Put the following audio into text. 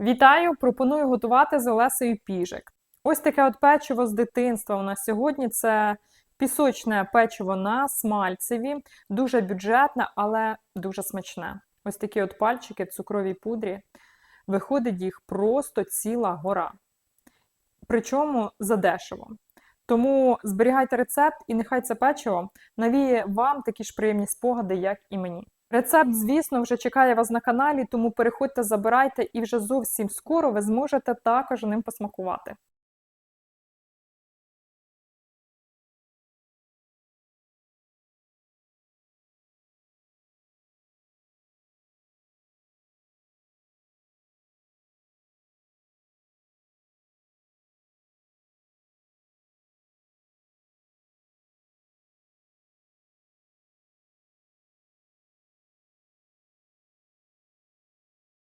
Вітаю! Пропоную готувати з Олесею піжик. Ось таке от печиво з дитинства у нас сьогодні. Це пісочне печиво на смальцеві, дуже бюджетне, але дуже смачне. Ось такі от пальчики в цукровій пудрі. Виходить їх просто ціла гора. Причому задешево. Тому зберігайте рецепт, і нехай це печиво навіє вам такі ж приємні спогади, як і мені. Рецепт, звісно, вже чекає вас на каналі, тому переходьте, забирайте, і вже зовсім скоро ви зможете також ним посмакувати.